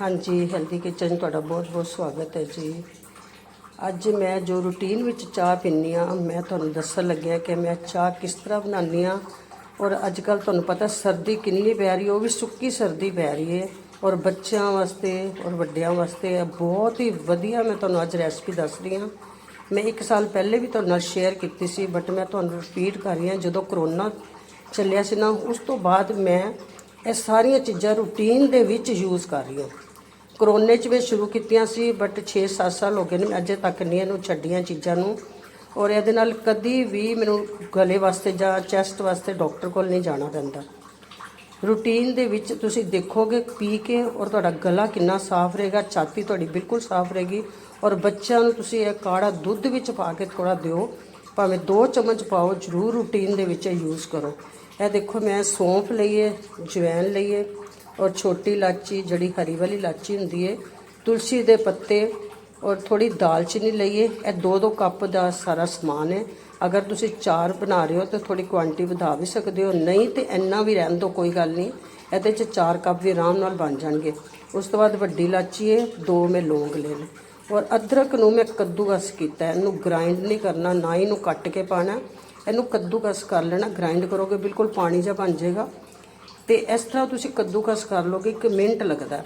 ਹਾਂਜੀ healthy kitchen ਤੁਹਾਡਾ ਬਹੁਤ ਬਹੁਤ ਸਵਾਗਤ ਹੈ ਜੀ। ਅੱਜ ਮੈਂ ਜੋ ਰੂਟੀਨ ਵਿੱਚ ਚਾਹ ਪੀਂਦੀ ਆ ਮੈਂ ਤੁਹਾਨੂੰ ਦੱਸਣ ਲੱਗਿਆ ਕਿ ਮੈਂ ਚਾਹ ਕਿਸ ਤਰ੍ਹਾਂ ਬਣਾਉਂਦੀ ਆ ਔਰ ਅੱਜ ਕੱਲ ਤੁਹਾਨੂੰ ਪਤਾ ਸਰਦੀ ਕਿੰਨੀ ਪੈ ਰਹੀ ਉਹ ਵੀ ਸੁੱਕੀ ਸਰਦੀ ਪੈ ਰਹੀ ਹੈ ਔਰ ਬੱਚਿਆਂ ਵਾਸਤੇ ਔਰ ਵੱਡਿਆਂ ਵਾਸਤੇ ਬਹੁਤ ਹੀ ਵਧੀਆ ਮੈਂ ਤੁਹਾਨੂੰ ਅੱਜ ਰੈਸਪੀ ਦੱਸ ਰਹੀ ਹਾਂ। ਮੈਂ ਇੱਕ ਸਾਲ ਪਹਿਲੇ ਵੀ ਤੁਹਾਡੇ ਨਾਲ ਸ਼ੇਅਰ ਕੀਤੀ ਸੀ ਬਟ ਮੈਂ ਤੁਹਾਨੂੰ ਰਿਪੀਟ ਕਰ ਰਹੀ ਹਾਂ, ਜਦੋਂ ਕਰੋਨਾ ਚੱਲਿਆ ਸੀ ਨਾ, ਉਸ ਤੋਂ ਬਾਅਦ ਮੈਂ ਇਹ ਸਾਰੀਆਂ ਚੀਜ਼ਾਂ ਰੂਟੀਨ ਦੇ ਵਿੱਚ ਯੂਜ਼ ਕਰ ਰਹੀ ਹਾਂ। ਕਰੋਨੇ 'ਚ ਵੀ ਸ਼ੁਰੂ ਕੀਤੀਆਂ ਸੀ ਬਟ 6-7 ਸਾਲ ਹੋ ਗਏ ਨੇ ਮੈਂ ਅਜੇ ਤੱਕ ਨਹੀਂ ਇਹਨੂੰ ਛੱਡੀਆਂ ਚੀਜ਼ਾਂ ਨੂੰ। ਔਰ ਇਹਦੇ ਨਾਲ ਕਦੀ ਵੀ ਮੈਨੂੰ ਗਲੇ ਵਾਸਤੇ ਜਾਂ ਚੈਸਟ ਵਾਸਤੇ ਡਾਕਟਰ ਕੋਲ ਨਹੀਂ ਜਾਣਾ ਪੈਂਦਾ। ਰੂਟੀਨ ਦੇ ਵਿੱਚ ਤੁਸੀਂ ਦੇਖੋਗੇ ਪੀ ਕੇ ਔਰ ਤੁਹਾਡਾ ਗਲਾ ਕਿੰਨਾ ਸਾਫ਼ ਰਹੇਗਾ, ਛਾਤੀ ਤੁਹਾਡੀ ਬਿਲਕੁਲ ਸਾਫ਼ ਰਹੇਗੀ। ਔਰ ਬੱਚਿਆਂ ਨੂੰ ਤੁਸੀਂ ਇਹ ਕਾੜਾ ਦੁੱਧ ਵਿੱਚ ਪਾ ਕੇ ਥੋੜਾ ਦਿਓ, ਭਾਵੇਂ 2 ਚਮਚ ਪਾਓ, ਜ਼ਰੂਰ ਰੂਟੀਨ ਦੇ ਵਿੱਚ ਯੂਜ਼ ਕਰੋ। ਇਹ ਦੇਖੋ ਮੈਂ ਸੌਂਫ ਲਈਏ ਜਵੈਨ ਲਈਏ ਔਰ ਛੋਟੀ ਇਲਾਚੀ, ਜਿਹੜੀ ਹਰੀ ਵਾਲੀ ਇਲਾਚੀ ਹੁੰਦੀ ਹੈ ਤੁਲਸੀ ਦੇ ਪੱਤੇ ਔਰ ਥੋੜੀ ਦਾਲਚੀਨੀ ਲਈਏ। ਇਹ 2-2 ਕੱਪ ਦਾ ਸਾਰਾ ਸਮਾਨ ਹੈ ਅਗਰ ਤੁਸੀਂ ਚਾਰ ਬਣਾ ਰਹੇ ਹੋ ਤਾਂ ਥੋੜੀ ਕੁਆਂਟੀਟੀ ਵਧਾ ਵੀ ਸਕਦੇ ਹੋ। ਨਹੀਂ ਤੇ ਇੰਨਾ ਵੀ ਰਹਿਣ ਦੋ ਕੋਈ ਗੱਲ ਨਹੀਂ। ਇਹਦੇ ਚ ਚਾਰ ਕੱਪ ਵੀ ਆਰਾਮ ਨਾਲ ਬਣ ਜਾਣਗੇ। ਉਸ ਤੋਂ ਬਾਅਦ ਵੱਡੀ ਇਲਾਚੀ ਹੈ ਦੋ ਮੈਂ ਲੌਂਗ ਲੈ ਲਏ। ਔਰ ਅਦਰਕ ਨੂੰ ਮੈਂ ਕੱਦੂਕਸ ਕੀਤਾ, ਇਹਨੂੰ ਗ੍ਰਾਈਂਡ ਨਹੀਂ ਕਰਨਾ, ਨਾ ਹੀ ਇਹਨੂੰ ਕੱਟ ਕੇ ਪਾਣਾ। ਇਹਨੂੰ ਕੱਦੂਕਸ ਕਰ ਲੈਣਾ ਗ੍ਰਾਈਂਡ ਕਰੋਗੇ, ਬਿਲਕੁਲ ਪਾਣੀ ਜਿਹਾ ਬਣ ਜਾਏਗਾ। ਤੇ ਇਸ ਤਰ੍ਹਾਂ ਤੁਸੀਂ ਕੱਦੂਕਸ ਕਰ ਲੋਗੇ ਇੱਕ ਮਿੰਟ ਲੱਗਦਾ ਹੈ।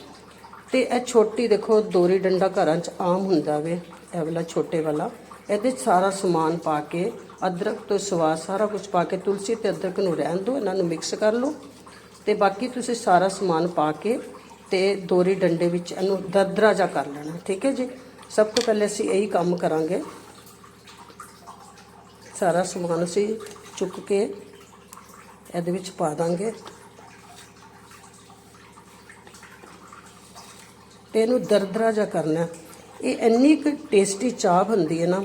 ਤੇ ਇਹ ਛੋਟੀ ਦੇਖੋ, ਦੋਰੀ ਡੰਡਾ ਘਰਾਂ 'ਚ ਆਮ ਹੁੰਦਾ ਵੇ, ਇਹ ਵਾਲਾ ਛੋਟੇ ਵਾਲਾ। ਇਹਦੇ 'ਚ ਸਾਰਾ ਸਮਾਨ ਪਾ ਕੇ, ਅਦਰਕ ਤੋਂ ਸਵਾਦ ਸਾਰਾ ਕੁਝ ਪਾ ਕੇ, ਤੁਲਸੀ ਤੇ ਅਦਰਕ ਨੂੰ ਰਹਿਣ ਦਿਓ ਇਹਨਾਂ ਨੂੰ ਮਿਕਸ ਕਰ ਲਓ। ਤੇ ਬਾਕੀ ਤੁਸੀਂ ਸਾਰਾ ਸਮਾਨ ਪਾ ਕੇ ਤੇ ਦੋਰੀ ਡੰਡੇ ਵਿੱਚ ਇਹਨੂੰ ਦਰਦਰਾ ਜਾ ਕਰ ਲੈਣਾ, ਠੀਕ ਹੈ ਜੀ? ਸਭ ਤੋਂ ਪਹਿਲੇ ਅਸੀਂ ਇਹੀ ਕੰਮ ਕਰਾਂਗੇ। ਸਾਰਾ ਸਮਾਨ ਅਸੀਂ ਚੁੱਕ ਕੇ ਇਹਦੇ ਵਿੱਚ ਪਾ ਦਾਂਗੇ। ਤੇ ਇਹਨੂੰ ਦਰਦਰਾ ਜਾ ਕਰਨਾ ਇਹ ਇੰਨੀ ਕੁ ਟੇਸਟੀ ਚਾਹ ਬਣਦੀ ਹੈ ਨਾ,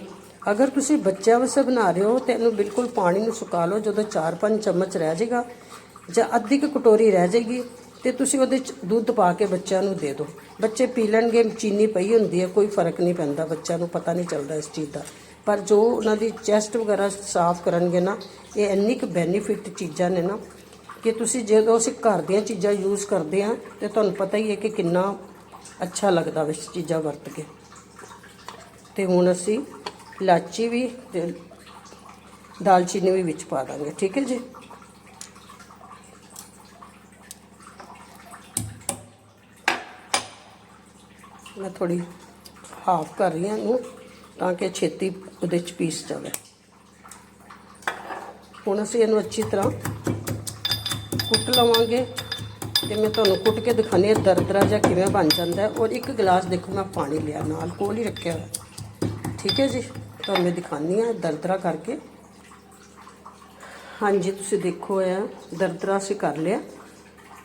ਅਗਰ ਤੁਸੀਂ ਬੱਚਿਆਂ ਵਾਸਤੇ ਬਣਾ ਰਹੇ ਹੋ ਤੇ ਇਹਨੂੰ ਬਿਲਕੁਲ ਪਾਣੀ ਨੂੰ ਸੁਕਾ ਲਓ, ਜਦੋਂ 4-5 ਚਮਚ ਰਹਿ ਜਾਏਗਾ ਜਾਂ ਅੱਧੀ ਕੁ ਕਟੋਰੀ ਰਹਿ ਜਾਏਗੀ ਤੇ ਤੁਸੀਂ ਉਹਦੇ ਚ ਦੁੱਧ ਪਾ ਕੇ ਬੱਚਿਆਂ ਨੂੰ ਦੇ ਦਿਓ। ਬੱਚੇ ਪੀ ਲੈਣਗੇ, ਚੀਨੀ ਪਈ ਹੁੰਦੀ ਹੈ, ਕੋਈ ਫ਼ਰਕ ਨਹੀਂ ਪੈਂਦਾ, ਬੱਚਿਆਂ ਨੂੰ ਪਤਾ ਨਹੀਂ ਚੱਲਦਾ ਇਸ ਚੀਜ਼ ਦਾ। ਪਰ ਜੋ ਉਹਨਾਂ ਦੀ ਚੈਸਟ ਵਗੈਰਾ ਸਾਫ਼ ਕਰਨਗੇ ਨਾ, ਇਹ ਇੰਨੀ ਕੁ ਬੈਨੀਫਿਟ ਚੀਜ਼ਾਂ ਨੇ ਨਾ ਕਿ ਤੁਸੀਂ ਜਦੋਂ ਅਸੀਂ ਘਰ ਦੀਆਂ ਚੀਜ਼ਾਂ ਯੂਜ਼ ਕਰਦੇ ਆ ਤੇ ਤੁਹਾਨੂੰ ਪਤਾ ਹੀ ਹੈ ਕਿ ਕਿੰਨਾ ਅੱਛਾ ਲੱਗਦਾ ਵਿੱਚ ਚੀਜ਼ਾਂ ਵਰਤ ਕੇ। ਤੇ ਹੁਣ ਅਸੀਂ ਇਲਾਚੀ ਵੀ ਤੇ ਦਾਲਚੀਨੀ ਵੀ ਵਿੱਚ ਪਾ ਦਾਂਗੇ, ਠੀਕ ਹੈ ਜੀ? ਮੈਂ ਥੋੜੀ ਹਾਫ ਕਰ ਰਹੀ ਹਾਂ ਇਹਨੂੰ। ਤਾਂ ਕਿ ਛੇਤੀ ਉਹਦੇ ਚ ਪੀਸ ਜਾਵੇ। ਹੁਣ ਅਸੀਂ ਇਹਨੂੰ ਅੱਛੀ ਤਰ੍ਹਾਂ ਕੁੱਟ ਲਵਾਂਗੇ ਤੇ ਮੈਂ ਤੁਹਾਨੂੰ ਕੁੱਟ ਕੇ ਦਿਖਾਉਂਦੀ ਹਾਂ ਦਰਦਰਾ ਜਿਹਾ ਕਿਵੇਂ ਬਣ ਜਾਂਦਾ ਔਰ ਇੱਕ ਗਲਾਸ ਦੇਖੋ ਮੈਂ ਪਾਣੀ ਲਿਆ, ਨਾਲ ਕੋਲ ਹੀ ਰੱਖਿਆ ਹੋਇਆ। ਠੀਕ ਹੈ ਜੀ? ਤੁਹਾਨੂੰ ਮੈਂ ਦਿਖਾਉਂਦੀ ਹਾਂ ਦਰਦਰਾ ਕਰਕੇ। ਹਾਂਜੀ, ਤੁਸੀਂ ਦੇਖੋ ਇਹ ਦਰਦਰਾ ਅਸੀਂ ਕਰ ਲਿਆ।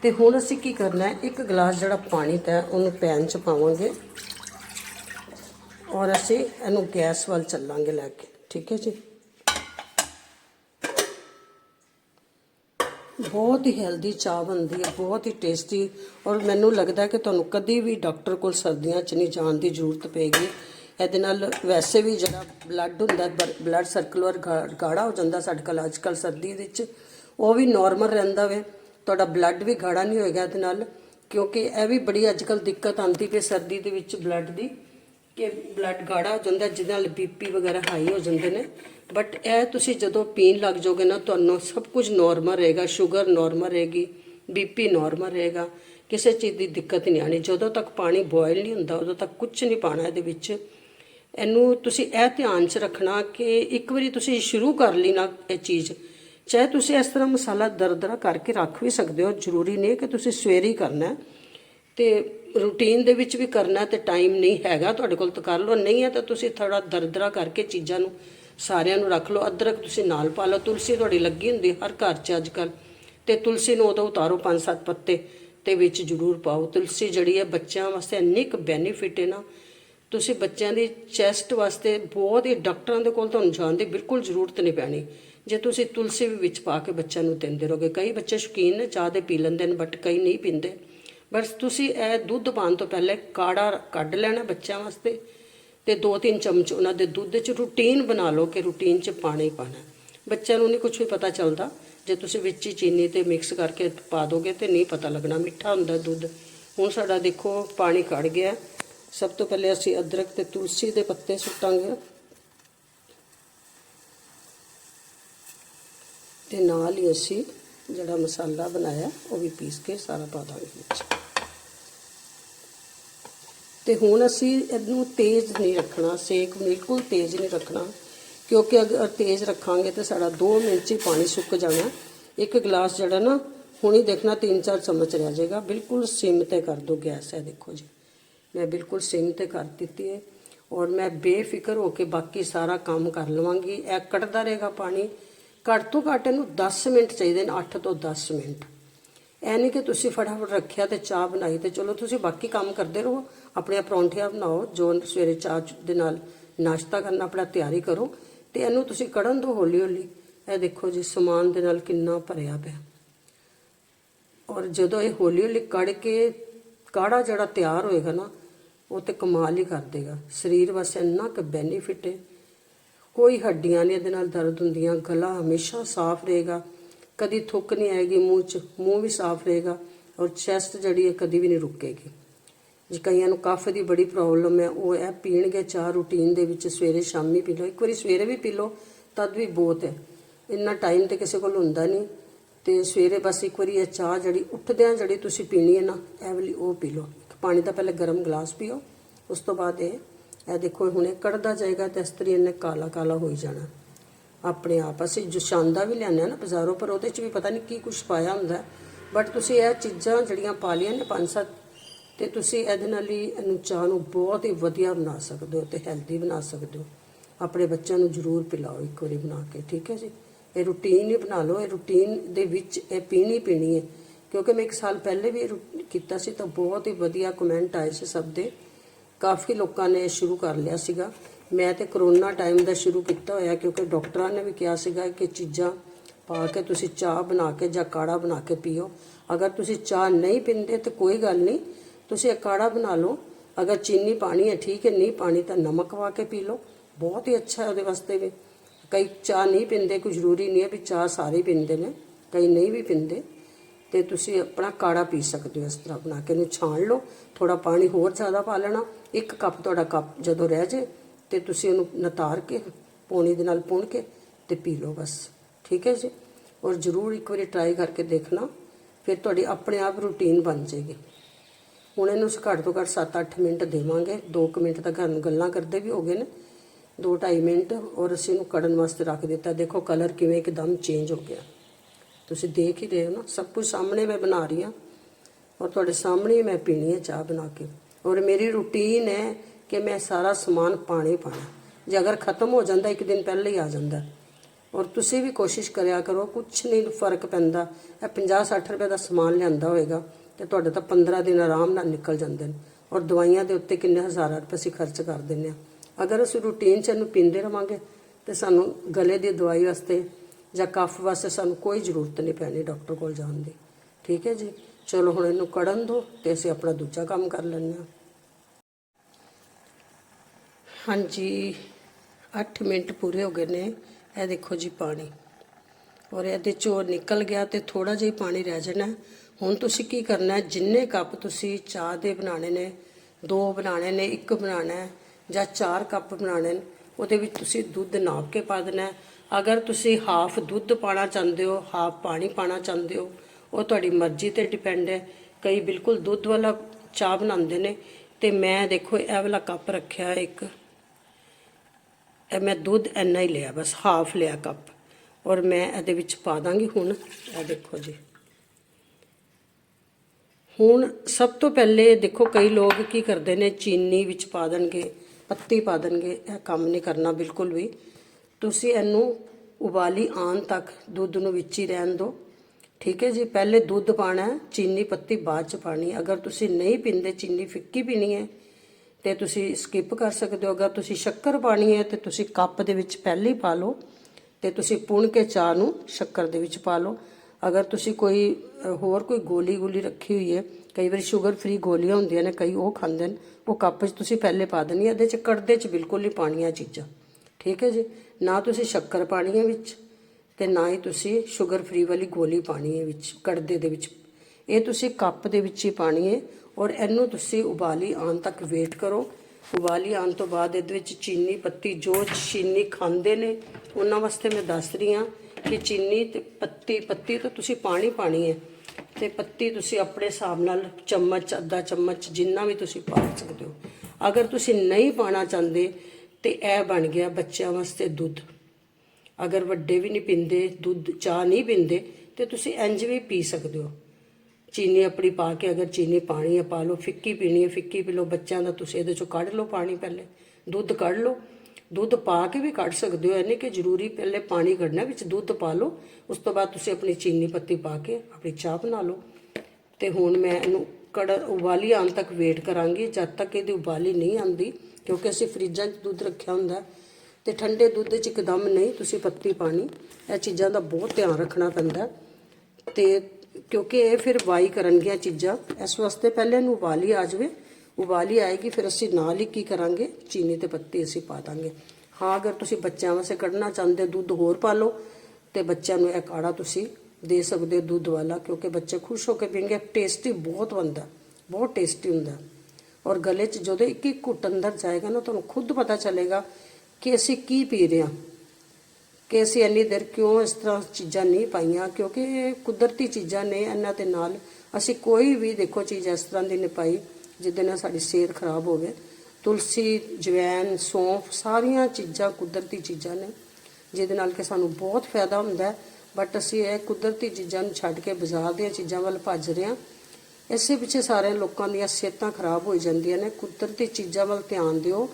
ਤੇ ਹੁਣ ਅਸੀਂ ਕੀ ਕਰਨਾ ਹੈ? ਇੱਕ ਗਲਾਸ ਜਿਹੜਾ ਪਾਣੀ ਤਾਂ ਉਹਨੂੰ ਪੈਨ 'ਚ ਪਾਵਾਂਗੇ। ਔਰ ਅਸੀਂ ਇਹਨੂੰ ਗੈਸ ਵੱਲ ਚੱਲਾਂਗੇ ਲੈ ਕੇ। ਠੀਕ ਹੈ ਜੀ? ਬਹੁਤ ਹੀ ਹੈਲਦੀ ਚਾਹ ਬਣਦੀ ਹੈ, ਬਹੁਤ ਹੀ ਟੇਸਟੀ ਔਰ ਮੈਨੂੰ ਲੱਗਦਾ ਕਿ ਤੁਹਾਨੂੰ ਕਦੀ ਵੀ ਡਾਕਟਰ ਕੋਲ ਸਰਦੀਆਂ 'ਚ ਨਹੀਂ ਜਾਣ ਦੀ ਜ਼ਰੂਰਤ ਪਏਗੀ। ਇਹਦੇ ਨਾਲ ਵੈਸੇ ਵੀ ਜਿਹੜਾ ਬਲੱਡ ਹੁੰਦਾ ਬਲੱਡ ਸਰਕੂਲਰ ਗਾੜਾ ਹੋ ਜਾਂਦਾ ਸਾਡੇ ਕੋਲ ਅੱਜ ਕੱਲ ਸਰਦੀ ਵਿੱਚ, ਉਹ ਵੀ ਨਾਰਮਲ ਰਹਿੰਦਾ ਵੇ। ਤੁਹਾਡਾ ਬਲੱਡ ਵੀ ਗਾੜਾ ਨਹੀਂ ਹੋਏਗਾ ਇਹਦੇ ਨਾਲ, ਕਿਉਂਕਿ ਇਹ ਵੀ ਬੜੀ ਅੱਜ ਕੱਲ ਦਿੱਕਤ ਆਉਂਦੀ ਪਈ ਸਰਦੀ ਦੇ ਵਿੱਚ ਬਲੱਡ ਦੀ। ਕਿ ਬਲੱਡ ਗਾੜਾ ਹੋ ਜਾਂਦਾ, ਜਿਹਦੇ ਨਾਲ ਬੀਪੀ ਵਗੈਰਾ ਹਾਈ ਹੋ ਜਾਂਦੇ ਨੇ। ਬਟ ਇਹ ਤੁਸੀਂ ਜਦੋਂ ਪੀਣ ਲੱਗ ਜਾਓਗੇ ਨਾ, ਤੁਹਾਨੂੰ ਸਭ ਕੁਝ ਨਾਰਮਲ ਰਹੇਗਾ ਸ਼ੂਗਰ ਨਾਰਮਲ ਰਹੇਗੀ ਬੀਪੀ ਨਾਰਮਲ ਰਹੇਗਾ, ਕਿਸੇ ਚੀਜ਼ ਦੀ ਦਿੱਕਤ ਨਹੀਂ ਆਣੀ ਜਦੋਂ ਤੱਕ ਪਾਣੀ ਬੋਇਲ ਨਹੀਂ ਹੁੰਦਾ, ਉਦੋਂ ਤੱਕ ਕੁਝ ਨਹੀਂ ਪਾਣਾ ਇਹਦੇ ਵਿੱਚ। ਇਹਨੂੰ ਤੁਸੀਂ ਇਹ ਧਿਆਨ 'ਚ ਰੱਖਣਾ ਕਿ ਇੱਕ ਵਾਰੀ ਤੁਸੀਂ ਸ਼ੁਰੂ ਕਰ ਲਈ ਨਾ ਇਹ ਚੀਜ਼, ਚਾਹੇ ਤੁਸੀਂ ਇਸ ਤਰ੍ਹਾਂ ਮਸਾਲਾ ਦਰਦਰਾ ਕਰਕੇ ਰੱਖ ਵੀ ਸਕਦੇ ਹੋ, ਜ਼ਰੂਰੀ ਨਹੀਂ ਕਿ ਤੁਸੀਂ ਸਵੇਰੇ ਹੀ ਕਰਨਾ ਹੈ। ਤੇ ਰੂਟੀਨ ਦੇ ਵਿੱਚ ਵੀ ਕਰਨਾ ਤੇ ਟਾਈਮ ਨਹੀਂ ਹੈਗਾ ਤੁਹਾਡੇ ਕੋਲ ਤਾਂ ਕਰ ਲਓ, ਨਹੀਂ ਹੈ ਤਾਂ ਤੁਸੀਂ ਥੋੜਾ ਦਰਦਰਾ ਕਰਕੇ ਚੀਜ਼ਾਂ ਨੂੰ ਸਾਰਿਆਂ ਨੂੰ ਰੱਖ ਲਓ। ਅਦਰਕ ਤੁਸੀਂ ਨਾਲ ਪਾ ਲਓ। ਤੁਲਸੀ ਤੁਹਾਡੀ ਲੱਗੀ ਹੁੰਦੀ ਹਰ ਘਰ 'ਚ ਅੱਜ ਕੱਲ ਤੇ ਤੁਲਸੀ ਨੂੰ ਉਦੋਂ ਉਤਾਰੋ ਪੰਜ ਸੱਤ ਪੱਤੇ ਤੇ ਵਿੱਚ ਜ਼ਰੂਰ ਪਾਓ। ਤੁਲਸੀ ਜਿਹੜੀ ਹੈ ਬੱਚਿਆਂ ਵਾਸਤੇ ਇੰਨੀ ਕੁ ਬੈਨੀਫਿਟ ਹੈ ਨਾ, ਤੁਸੀਂ ਬੱਚਿਆਂ ਦੀ ਚੈਸਟ ਵਾਸਤੇ ਬਹੁਤ ਹੀ ਡਾਕਟਰਾਂ ਦੇ ਕੋਲ ਤੁਹਾਨੂੰ ਜਾਣ ਦੀ ਬਿਲਕੁਲ ਜ਼ਰੂਰਤ ਨਹੀਂ ਪੈਣੀ। ਜੇ ਤੁਸੀਂ ਤੁਲਸੀ ਵੀ ਵਿੱਚ ਪਾ ਕੇ ਬੱਚਿਆਂ ਨੂੰ ਦਿੰਦੇ ਰਹੋਗੇ, ਕਈ ਬੱਚੇ ਸ਼ੌਕੀਨ ਨੇ, ਚਾਹ ਦੇ ਪੀ ਲੈਂਦੇ ਨੇ ਬਟ ਕਈ ਨਹੀਂ ਪੀਂਦੇ। ਬਸ ਤੁਸੀਂ ਇਹ ਦੁੱਧ ਪਾਉਣ ਤੋਂ ਪਹਿਲੇ ਕਾੜਾ ਕੱਢ ਲੈਣਾ ਬੱਚਿਆਂ ਵਾਸਤੇ ਤੇ 2-3 ਚਮਚ ਉਹਨਾਂ ਦੇ ਦੁੱਧ 'ਚ ਰੂਟੀਨ ਬਣਾ ਲਓ ਕਿ ਰੂਟੀਨ 'ਚ ਪਾਣੀ ਹੀ ਪਾਣਾ ਬੱਚਿਆਂ ਨੂੰ ਨਹੀਂ ਕੁਝ ਵੀ ਪਤਾ ਚੱਲਦਾ। ਜੇ ਤੁਸੀਂ ਵਿੱਚ ਹੀ ਚੀਨੀ ਤੇ ਮਿਕਸ ਕਰਕੇ ਪਾ ਦੋਗੇ ਤੇ ਨਹੀਂ ਪਤਾ ਲੱਗਣਾ, ਮਿੱਠਾ ਹੁੰਦਾ ਦੁੱਧ। ਹੁਣ ਸਾਡਾ ਦੇਖੋ ਪਾਣੀ ਕੜ ਗਿਆ। ਸਭ ਤੋਂ ਪਹਿਲੇ ਅਸੀਂ ਅਦਰਕ ਤੇ ਤੁਲਸੀ ਦੇ ਪੱਤੇ ਸੁੱਟਾਂਗੇ। ਤੇ ਨਾਲ ਹੀ ਅਸੀਂ ਜਿਹੜਾ ਮਸਾਲਾ ਬਣਾਇਆ, ਉਹ ਵੀ ਪੀਸ ਕੇ ਸਾਰਾ ਪਾ ਦਾਂਗੇ ਵਿੱਚ। ਤੇ ਹੁਣ ਅਸੀਂ ਇਹਨੂੰ ਤੇਜ਼ ਨਹੀਂ ਰੱਖਣਾ, ਸੇਕ ਬਿਲਕੁਲ ਤੇਜ਼ ਨਹੀਂ ਰੱਖਣਾ, ਕਿਉਂਕਿ ਅਗਰ ਤੇਜ਼ ਰੱਖਾਂਗੇ ਤੇ ਸਾਡਾ 2 ਮਿੰਟ 'ਚ ਹੀ ਪਾਣੀ ਸੁੱਕ ਜਾਣਾ। ਇੱਕ ਗਲਾਸ ਜਿਹੜਾ ਨਾ, ਹੁਣੀ ਦੇਖਣਾ 3-4 ਚਮਚ ਰਹਿ ਜਾਏਗਾ। ਬਿਲਕੁਲ ਸਿਮ ਤੇ ਕਰ ਦੋ ਗੈਸ ਹੈ ਦੇਖੋ ਜੀ। ਮੈਂ ਬਿਲਕੁਲ ਸਿਮ ਤੇ ਕਰ ਦਿੱਤੀ ਹੈ ਔਰ ਮੈਂ ਬੇਫਿਕਰ ਹੋ ਕੇ ਬਾਕੀ ਸਾਰਾ ਕੰਮ ਕਰ ਲਵਾਂਗੀ। ਇਹ ਕੱਟਦਾ ਰਹੇਗਾ ਪਾਣੀ। ਘੱਟ ਤੋਂ ਘੱਟ ਇਹਨੂੰ 10 ਮਿੰਟ ਚਾਹੀਦੇ ਨੇ 8 ਤੋਂ 10 ਮਿੰਟ। ਇਹ ਨਹੀਂ ਕਿ ਤੁਸੀਂ ਫਟਾਫਟ ਰੱਖਿਆ ਤੇ ਚਾਹ ਬਣਾਈ ਤੇ ਚਲੋ ਤੁਸੀਂ ਬਾਕੀ ਕੰਮ ਕਰਦੇ ਰਹੋ, ਆਪਣੇ ਪਰੌਂਠਿਆਂ ਬਣਾਓ, ਜੋ ਸਵੇਰੇ ਚਾਹ ਦੇ ਨਾਲ ਨਾਸ਼ਤਾ ਕਰਨਾ, ਆਪਣਾ ਤਿਆਰੀ ਕਰੋ ਤੇ ਇਹਨੂੰ ਤੁਸੀਂ ਕੜਨ ਦੋ ਹੌਲੀ ਹੌਲੀ ਇਹ ਦੇਖੋ ਜੀ, ਸਮਾਨ ਦੇ ਨਾਲ ਕਿੰਨਾ ਭਰਿਆ ਪਿਆ। ਔਰ ਜਦੋਂ ਇਹ ਹੌਲੀ ਹੌਲੀ ਕੜ ਕੇ ਕਾੜਾ ਜਿਹੜਾ ਤਿਆਰ ਹੋਏਗਾ ਨਾ, ਉਹ ਤੇ ਕਮਾਲ ਹੀ ਕਰ ਦੇਗਾ। ਸਰੀਰ ਵਾਸਤੇ ਇੰਨਾ ਕੁ ਬੈਨੀਫਿਟ ਹੈ ਕੋਈ ਹੱਡੀਆਂ ਨਹੀਂ ਇਹਦੇ ਨਾਲ ਦਰਦ ਹੁੰਦੀਆਂ, ਗਲਾ ਹਮੇਸ਼ਾ ਸਾਫ਼ ਰਹੇਗਾ। ਕਦੀ ਥੁੱਕ ਨਹੀਂ ਆਏਗੀ ਮੂੰਹ 'ਚ, ਮੂੰਹ ਵੀ ਸਾਫ਼ ਰਹੇਗਾ ਔਰ ਚੈਸਟ ਜਿਹੜੀ ਹੈ ਕਦੀ ਵੀ ਨਹੀਂ ਰੁਕੇਗੀ। ਜੇ ਕਈਆਂ ਨੂੰ ਕਫ ਦੀ ਬੜੀ ਪ੍ਰੋਬਲਮ ਹੈ, ਉਹ ਇਹ ਪੀਣਗੇ ਚਾਹ ਰੂਟੀਨ ਦੇ ਵਿੱਚ, ਸਵੇਰੇ ਸ਼ਾਮੀ ਪੀ ਲਓ। ਇੱਕ ਵਾਰੀ ਸਵੇਰੇ ਵੀ ਪੀ ਲਓ, ਤਦ ਵੀ ਬਹੁਤ ਹੈ। ਇੰਨਾ ਟਾਈਮ ਤੇ ਕਿਸੇ ਕੋਲ ਹੁੰਦਾ ਨਹੀਂ ਤੇ ਸਵੇਰੇ ਬਸ ਇੱਕ ਵਾਰੀ ਇਹ ਚਾਹ ਜਿਹੜੀ ਉੱਠਦਿਆਂ ਜਿਹੜੀ ਤੁਸੀਂ ਪੀਣੀ ਹੈ ਨਾ, ਇਹ ਵਾਲੀ ਉਹ ਪੀ ਲਓ। ਇੱਕ ਪਾਣੀ ਦਾ ਪਹਿਲੇ ਗਰਮ ਗਲਾਸ ਪੀਓ, ਉਸ ਤੋਂ ਬਾਅਦ ਇਹ ਇਹ ਦੇਖੋ ਹੁਣ ਇਹ ਕੜਦਾ ਜਾਏਗਾ ਤੇ ਇਸ ਤਰੀ ਇਹਨੇ ਕਾਲਾ ਕਾਲਾ ਹੋਈ ਜਾਣਾ। ਆਪਣੇ ਆਪ। ਅਸੀਂ ਜੁਸ਼ਾਂਦਾ ਵੀ ਲਿਆਉਂਦੇ ਆ ਨਾ ਬਾਜ਼ਾਰੋਂ, ਪਰ ਉਹਦੇ 'ਚ ਵੀ ਪਤਾ ਨਹੀਂ ਕੀ ਕੁਝ ਪਾਇਆ ਹੁੰਦਾ ਬਟ ਤੁਸੀਂ ਇਹ ਚੀਜ਼ਾਂ ਜਿਹੜੀਆਂ ਪਾ ਲਈਆਂ ਨੇ ਪੰਜ ਸੱਤ, ਤੇ ਤੁਸੀਂ ਇਹਦੇ ਨਾਲ ਹੀ ਇਹਨੂੰ ਚਾਹ ਨੂੰ ਬਹੁਤ ਹੀ ਵਧੀਆ ਬਣਾ ਸਕਦੇ ਹੋ ਤੇ ਹੈਲਦੀ ਬਣਾ ਸਕਦੇ ਹੋ। ਆਪਣੇ ਬੱਚਿਆਂ ਨੂੰ ਜ਼ਰੂਰ ਪਿਲਾਓ ਇੱਕ ਵਾਰੀ ਬਣਾ ਕੇ, ਠੀਕ ਹੈ ਜੀ? ਇਹ ਰੂਟੀਨ ਹੀ ਬਣਾ ਲਓ, ਇਹ ਰੂਟੀਨ ਦੇ ਵਿੱਚ ਇਹ ਪੀਣੀ ਪੀਣੀ ਹੈ। ਕਿਉਂਕਿ ਮੈਂ ਇੱਕ ਸਾਲ ਪਹਿਲੇ ਵੀ ਰੂ- ਕੀਤਾ ਸੀ ਤਾਂ ਬਹੁਤ ਹੀ ਵਧੀਆ ਕਮੈਂਟ ਆਏ ਸੀ ਸਭ ਦੇ। ਕਾਫੀ ਲੋਕਾਂ ਨੇ ਇਹ ਸ਼ੁਰੂ ਕਰ ਲਿਆ ਸੀਗਾ। ਮੈਂ ਤੇ ਕਰੋਨਾ ਟਾਈਮ ਦਾ ਸ਼ੁਰੂ ਕੀਤਾ ਹੋਇਆ ਕਿਉਂਕਿ ਡਾਕਟਰਾਂ ਨੇ ਵੀ ਕਿਹਾ ਸੀਗਾ ਕਿ ਚੀਜ਼ਾਂ ਪਾ ਕੇ ਤੁਸੀਂ ਚਾਹ ਬਣਾ ਕੇ ਜਾਂ ਕਾੜਾ ਬਣਾ ਕੇ ਪੀਓ। ਅਗਰ ਤੁਸੀਂ ਚਾਹ ਨਹੀਂ ਪੀਂਦੇ ਤਾਂ ਕੋਈ ਗੱਲ ਨਹੀਂ, ਤੁਸੀਂ ਇਹ ਕਾੜਾ ਬਣਾ ਲਓ। ਅਗਰ ਚੀਨੀ ਪਾਣੀ ਹੈ, ਠੀਕ ਹੈ, ਨਹੀਂ ਪਾਣੀ ਤਾਂ ਨਮਕ ਪਾ ਕੇ ਪੀ ਲਓ। ਬਹੁਤ ਹੀ ਅੱਛਾ ਹੈ ਉਹਦੇ ਵਾਸਤੇ ਵੀ। ਕਈ ਚਾਹ ਨਹੀਂ ਪੀਂਦੇ, ਕੋਈ ਜ਼ਰੂਰੀ ਨਹੀਂ ਹੈ ਵੀ ਚਾਹ ਸਾਰੇ ਪੀਂਦੇ ਨੇ, ਕਈ ਨਹੀਂ ਵੀ ਪੀਂਦੇ। ਤੇ ਤੁਸੀਂ ਆਪਣਾ ਕਾੜਾ ਪੀ ਸਕਦੇ ਹੋ ਇਸ ਤਰ੍ਹਾਂ ਬਣਾ ਕੇ। ਇਹਨੂੰ ਛਾਣ ਲਓ ਥੋੜਾ ਪਾਣੀ ਹੋਰ ਜ਼ਿਆਦਾ ਪਾ ਲੈਣਾ। ਇੱਕ ਕੱਪ ਤੁਹਾਡਾ ਕੱਪ ਜਦੋਂ ਰਹਿ ਜੇ ਤੇ ਤੁਸੀਂ ਉਹਨੂੰ ਨਤਾਰ ਕੇ, ਪਾਣੀ ਦੇ ਨਾਲ ਪੁਣ ਕੇ ਤੇ ਪੀ ਲਓ ਬਸ। ਠੀਕ ਹੈ ਜੀ? ਔਰ ਜ਼ਰੂਰ ਇੱਕ ਵਾਰੀ ਟਰਾਈ ਕਰਕੇ ਦੇਖਣਾ, ਫਿਰ ਤੁਹਾਡੀ ਆਪਣੇ ਆਪ ਰੂਟੀਨ ਬਣ ਜਾਏਗੀ। ਹੁਣ ਇਹਨੂੰ ਅਸੀਂ ਘੱਟ ਤੋਂ ਘੱਟ 7-8 ਮਿੰਟ ਦੇਵਾਂਗੇ। 2 ਮਿੰਟ ਤੱਕ ਸਾਨੂੰ ਗੱਲਾਂ ਕਰਦੇ ਵੀ ਹੋ ਗਏ ਨੇ। 2-2.5 ਮਿੰਟ ਔਰ ਅਸੀਂ ਇਹਨੂੰ ਕੜਨ ਵਾਸਤੇ ਰੱਖ ਦਿੱਤਾ। ਦੇਖੋ ਕਲਰ ਕਿਵੇਂ ਇੱਕਦਮ ਚੇਂਜ ਹੋ ਗਿਆ। ਤੁਸੀਂ ਦੇਖ ਹੀ ਰਹੇ ਹੋ ਨਾ, ਸਭ ਕੁਝ ਸਾਹਮਣੇ ਮੈਂ ਬਣਾ ਰਹੀ ਹਾਂ। ਔਰ ਤੁਹਾਡੇ ਸਾਹਮਣੇ ਹੀ ਮੈਂ ਪੀਣੀ ਹੈ ਚਾਹ ਬਣਾ ਕੇ। ਔਰ ਮੇਰੀ ਰੂਟੀਨ ਹੈ ਕਿ ਮੈਂ ਸਾਰਾ ਸਮਾਨ ਪਾਣੀ ਪਾਣਾ। ਜੇ ਅਗਰ ਖਤਮ ਹੋ ਜਾਂਦਾ, ਇੱਕ ਦਿਨ ਪਹਿਲਾਂ ਹੀ ਆ ਜਾਂਦਾ। ਔਰ ਤੁਸੀਂ ਵੀ ਕੋਸ਼ਿਸ਼ ਕਰਿਆ ਕਰੋ, ਕੁਛ ਨਹੀਂ ਫ਼ਰਕ ਪੈਂਦਾ। ਇਹ 50 60 ਰੁਪਏ ਦਾ ਸਮਾਨ ਲਿਆਂਦਾ ਹੋਏਗਾ ਤੇ ਤੁਹਾਡੇ ਤਾਂ 15 ਦਿਨ ਆਰਾਮ ਨਾਲ ਨਿਕਲ ਜਾਂਦੇ ਨੇ। ਔਰ ਦਵਾਈਆਂ ਦੇ ਉੱਤੇ ਕਿੰਨੇ ਹਜ਼ਾਰਾਂ ਰੁਪਏ ਅਸੀਂ ਖਰਚ ਕਰ ਦਿੰਦੇ ਆ ਅਗਰ ਅਸੀਂ ਰੂਟੀਨ 'ਚ ਇਹਨੂੰ ਪੀਂਦੇ ਰਵਾਂਗੇ, ਤੇ ਸਾਨੂੰ ਗਲੇ ਦੀ ਦਵਾਈ ਵਾਸਤੇ ਜਾਂ ਕਫ ਵਾਸਤੇ ਸਾਨੂੰ ਕੋਈ ਜ਼ਰੂਰਤ ਨਹੀਂ ਪੈਣੀ ਡਾਕਟਰ ਕੋਲ ਜਾਣ ਦੀ। ਠੀਕ ਹੈ ਜੀ? ਚਲੋ ਹੁਣ ਇਹਨੂੰ ਕੜਨ ਦਿਓ ਤੇ ਅਸੀਂ ਆਪਣਾ ਦੂਜਾ ਕੰਮ ਕਰ ਲੈਂਦੇ ਹਾਂ। ਹਾਂਜੀ 8 ਮਿੰਟ ਪੂਰੇ ਹੋ ਗਏ ਨੇ। ਇਹ ਦੇਖੋ ਜੀ ਪਾਣੀ। ਔਰ ਇਹਦੇ ਚੋਂ ਨਿਕਲ ਗਿਆ ਤੇ ਥੋੜਾ ਜਿਹਾ ਪਾਣੀ ਰਹਿ ਜਾਣਾ। ਹੁਣ ਤੁਸੀਂ ਕੀ ਕਰਨਾ ਜਿੰਨੇ ਕੱਪ ਤੁਸੀਂ ਚਾਹ ਦੇ ਬਣਾਣੇ ਨੇ, ਦੋ ਬਣਾਣੇ ਨੇ, ਇੱਕ ਬਣਾਣਾ ਜਾਂ ਚਾਰ ਕੱਪ ਬਣਾਣੇ ਨੇ, ਉਹਦੇ ਵਿੱਚ ਤੁਸੀਂ ਦੁੱਧ ਨਾਪ ਕੇ ਪਾ ਦੇਣਾ ਅਗਰ ਤੁਸੀਂ ਹਾਫ ਦੁੱਧ ਪਾਣਾ ਚਾਹੁੰਦੇ ਹੋ, ਹਾਫ ਪਾਣੀ ਪਾਣਾ ਚਾਹੁੰਦੇ ਹੋ, ਉਹ ਤੁਹਾਡੀ ਮਰਜ਼ੀ ਤੇ ਡਿਪੈਂਡ ਹੈ। ਕਈ ਬਿਲਕੁਲ ਦੁੱਧ ਵਾਲਾ ਚਾਹ ਬਣਾਉਂਦੇ ਨੇ ਤੇ ਮੈਂ ਦੇਖੋ ਇਹ ਵਾਲਾ ਕੱਪ ਰੱਖਿਆ ਇੱਕ। ਇਹ ਮੈਂ ਦੁੱਧ ਇੰਨਾ ਹੀ ਲਿਆ, ਬਸ ਹਾਫ ਲਿਆ ਕੱਪ ਔਰ ਮੈਂ ਇਹਦੇ ਵਿੱਚ ਪਾ ਦਾਂਗੀ ਹੁਣ, ਇਹ ਦੇਖੋ ਜੀ। ਹੁਣ ਸਭ ਤੋਂ ਪਹਿਲੇ ਦੇਖੋ ਕਈ ਲੋਕ ਕੀ ਕਰਦੇ ਨੇ, ਚੀਨੀ ਵਿੱਚ ਪਾ ਦੇਣਗੇ, ਪੱਤੀ ਪਾ ਦੇਣਗੇ, ਇਹ ਕੰਮ ਨਹੀਂ ਕਰਨਾ ਬਿਲਕੁਲ ਵੀ। ਤੁਸੀਂ ਇਹਨੂੰ ਉਬਾਲੀ ਆਉਣ ਤੱਕ ਦੁੱਧ ਨੂੰ ਵਿੱਚ ਹੀ ਰਹਿਣ ਦਿਓ। ਠੀਕ ਹੈ ਜੀ, ਪਹਿਲੇ ਦੁੱਧ ਪਾਣਾ ਚੀਨੀ ਪੱਤੀ ਬਾਅਦ ਚ ਪਾਣੀ ਅਗਰ ਤੁਸੀਂ ਨਹੀਂ ਪੀਂਦੇ, ਚੀਨੀ ਫਿੱਕੀ ਪੀਣੀ ਹੈ ਤੇ ਤੁਸੀਂ ਸਕਿਪ ਕਰ ਸਕਦੇ ਹੋ। ਅਗਰ ਤੁਸੀਂ ਸ਼ੱਕਰ ਪਾਣੀ ਹੈ ਤੇ ਤੁਸੀਂ ਕੱਪ ਦੇ ਵਿੱਚ ਪਹਿਲੇ ਹੀ ਪਾ ਲਓ ਤੇ ਤੁਸੀਂ ਪੁਣ ਕੇ ਚਾਹ ਨੂੰ ਸ਼ੱਕਰ ਦੇ ਵਿੱਚ ਪਾ ਲਓ। ਅਗਰ ਤੁਸੀਂ ਕੋਈ ਹੋਰ ਕੋਈ ਗੋਲੀ ਗੋਲੀ ਰੱਖੀ ਹੋਈ ਹੈ, ਕਈ ਵਾਰੀ ਸ਼ੂਗਰ ਫ੍ਰੀ ਗੋਲੀਆਂ ਹੁੰਦੀਆਂ ਨੇ, ਕਈ ਉਹ ਖਾਂਦੇ ਨੇ, ਉਹ ਕੱਪ 'ਚ ਤੁਸੀਂ ਪਹਿਲੇ ਪਾ ਦੇਣੀ ਹੈ। ਇਹਦੇ 'ਚ ਕੜਦੇ 'ਚ ਬਿਲਕੁਲ ਨਹੀਂ ਪਾਣੀਆਂ ਚੀਜ਼ਾਂ। ਠੀਕ ਹੈ ਜੀ? ਨਾ ਤੁਸੀਂ ਸ਼ੱਕਰ ਪਾਣੀ ਹੈ ਵਿੱਚ ਤੇ ਨਾ ਹੀ ਤੁਸੀਂ ਸ਼ੂਗਰ ਫ੍ਰੀ ਵਾਲੀ ਗੋਲੀ ਪਾਣੀ ਹੈ ਵਿੱਚ ਕੜਦੇ ਦੇ ਵਿੱਚ। ਇਹ ਤੁਸੀਂ ਕੱਪ ਦੇ ਵਿੱਚ ਹੀ ਪਾਣੀ ਹੈ। ਔਰ ਇਹਨੂੰ ਤੁਸੀਂ ਉਬਾਲੀ ਆਉਣ ਤੱਕ ਵੇਟ ਕਰੋ। ਉਬਾਲੀ ਆਉਣ ਤੋਂ ਬਾਅਦ ਇਹਦੇ ਵਿੱਚ ਚੀਨੀ ਪੱਤੀ, ਜੋ ਚੀਨੀ ਖਾਂਦੇ ਨੇ, ਉਹਨਾਂ ਵਾਸਤੇ ਮੈਂ ਦੱਸ ਰਹੀ ਹਾਂ ਕਿ ਚੀਨੀ ਤੇ ਪੱਤੀ ਪੱਤੀ ਤਾਂ ਤੁਸੀਂ ਪਾਣੀ ਪਾਣੀ ਹੈ ਤੇ ਪੱਤੀ ਤੁਸੀਂ ਆਪਣੇ ਹਿਸਾਬ ਨਾਲ ਚਮਚ, ਅੱਧਾ ਚਮਚ, ਜਿੰਨਾ ਵੀ ਤੁਸੀਂ ਪਾ ਸਕਦੇ ਹੋ। ਅਗਰ ਤੁਸੀਂ ਨਹੀਂ ਪਾਣਾ ਚਾਹੁੰਦੇ ਤੇ ਇਹ ਬਣ ਗਿਆ ਬੱਚਿਆਂ ਵਾਸਤੇ ਦੁੱਧ। ਅਗਰ ਵੱਡੇ ਵੀ ਨਹੀਂ ਪੀਂਦੇ, ਦੁੱਧ, ਚਾਹ ਨਹੀਂ ਪੀਂਦੇ, ਤੇ ਤੁਸੀਂ ਇੰਜ ਵੀ ਪੀ ਸਕਦੇ ਹੋ। ਚੀਨੀ ਆਪਣੀ ਪਾ ਕੇ ਅਗਰ ਚੀਨੀ ਪਾਣੀ ਹੈ ਪਾ ਲਓ, ਫਿੱਕੀ ਪੀਣੀ ਹੈ ਫਿੱਕੀ ਪੀ ਲਓ, ਬੱਚਿਆਂ ਦਾ ਤੁਸੀਂ ਇਹਦੇ ਚੋਂ ਕੱਢ ਲਓ ਪਾਣੀ ਪਹਿਲੇ, ਦੁੱਧ ਕੱਢ ਲਓ। ਦੁੱਧ ਪਾ ਕੇ ਵੀ ਕੱਢ ਸਕਦੇ ਹੋ, ਇਹ ਕਿ ਜ਼ਰੂਰੀ ਪਹਿਲੇ ਪਾਣੀ ਕੱਢਣਾ, ਵਿੱਚ ਦੁੱਧ ਪਾ ਲਓ, ਉਸ ਤੋਂ ਬਾਅਦ ਤੁਸੀਂ ਆਪਣੀ ਚੀਨੀ ਪੱਤੀ ਪਾ ਕੇ ਆਪਣੀ ਚਾਹ ਬਣਾ ਲਓ। ਤੇ ਹੁਣ ਮੈਂ ਇਹਨੂੰ ਕੜ ਉਬਾਲੀ ਆਉਣ ਤੱਕ ਵੇਟ ਕਰਾਂਗੀ, ਜਦ ਤੱਕ ਇਹਦੀ ਉਬਾਲੀ ਨਹੀਂ ਆਉਂਦੀ, ਕਿਉਂਕਿ ਅਸੀਂ ਫਰਿੱਜਾਂ 'ਚ ਦੁੱਧ ਰੱਖਿਆ ਹੁੰਦਾ ਤੇ ਠੰਡੇ ਦੁੱਧ 'ਚ ਇੱਕਦਮ ਨਹੀਂ, ਤੁਸੀਂ ਪੱਤੀ ਪਾਣੀ, ਇਹ ਚੀਜ਼ਾਂ ਦਾ ਬਹੁਤ ਧਿਆਨ ਰੱਖਣਾ ਪੈਂਦਾ ਤੇ ਕਿਉਂਕਿ ਇਹ ਫਿਰ ਵਾਈ ਕਰਨਗੀਆਂ ਚੀਜ਼ਾਂ। ਇਸ ਵਾਸਤੇ ਪਹਿਲੇ ਇਹਨੂੰ ਉਬਾਲੀ ਆ ਜਾਵੇ। ਉਬਾਲੀ ਆਏਗੀ, ਫਿਰ ਅਸੀਂ ਨਾਲ ਹੀ ਕੀ ਕਰਾਂਗੇ? ਚੀਨੀ ਤੇ ਪੱਤੀ ਅਸੀਂ ਪਾ ਦਾਂਗੇ। ਹਾਂ, ਅਗਰ ਤੁਸੀਂ ਬੱਚਿਆਂ ਵਾਸਤੇ ਕੱਢਣਾ ਚਾਹੁੰਦੇ ਦੁੱਧ ਹੋਰ ਪਾ ਲਓ, ਤੇ ਬੱਚਿਆਂ ਨੂੰ ਇਹ ਕਾੜਾ ਤੁਸੀਂ ਦੇ ਸਕਦੇ ਹੋ ਦੁੱਧ ਵਾਲਾ, ਕਿਉਂਕਿ ਬੱਚੇ ਖੁਸ਼ ਹੋ ਕੇ ਪੀਣਗੇ। ਟੇਸਟੀ ਬਹੁਤ ਬਣਦਾ, ਬਹੁਤ ਟੇਸਟੀ ਹੁੰਦਾ। ਔਰ ਗਲੇ 'ਚ ਜਦੋਂ ਇੱਕ ਇੱਕ ਘੁੱਟ ਅੰਦਰ ਜਾਏਗਾ ਨਾ, ਤੁਹਾਨੂੰ ਖੁਦ ਪਤਾ ਚੱਲੇਗਾ ਕਿ ਅਸੀਂ ਕੀ ਪੀ ਰਹੇ ਹਾਂ। ਕਿ ਅਸੀਂ ਇੰਨੀ ਦੇਰ ਕਿਉਂ ਇਸ ਤਰ੍ਹਾਂ ਚੀਜ਼ਾਂ ਨਹੀਂ ਪਾਈਆਂ? ਕਿਉਂਕਿ ਇਹ ਕੁਦਰਤੀ ਚੀਜ਼ਾਂ ਨੇ, ਇਹਨਾਂ ਦੇ ਨਾਲ ਅਸੀਂ ਕੋਈ ਵੀ ਦੇਖੋ ਚੀਜ਼ ਇਸ ਤਰ੍ਹਾਂ ਦੀ ਨਹੀਂ ਪਾਈ ਜਿਹਦੇ ਨਾਲ ਸਾਡੀ ਸਿਹਤ ਖਰਾਬ ਹੋਵੇ ਤੁਲਸੀ ਜਵੈਨ ਸੌਂਫ, ਸਾਰੀਆਂ ਚੀਜ਼ਾਂ ਕੁਦਰਤੀ ਚੀਜ਼ਾਂ ਨੇ, ਜਿਹਦੇ ਨਾਲ ਕਿ ਸਾਨੂੰ ਬਹੁਤ ਫਾਇਦਾ ਹੁੰਦਾ ਬਟ ਅਸੀਂ ਇਹ ਕੁਦਰਤੀ ਚੀਜ਼ਾਂ ਨੂੰ ਛੱਡ ਕੇ ਬਾਜ਼ਾਰ ਦੀਆਂ ਚੀਜ਼ਾਂ ਵੱਲ ਭੱਜ ਰਹੇ ਹਾਂ। ਇਸੇ ਪਿੱਛੇ ਸਾਰੇ ਲੋਕਾਂ ਦੀਆਂ ਸਿਹਤਾਂ ਖਰਾਬ ਹੋ ਜਾਂਦੀਆਂ ਨੇ। ਕੁਦਰਤੀ ਚੀਜ਼ਾਂ ਵੱਲ ਧਿਆਨ ਦਿਓ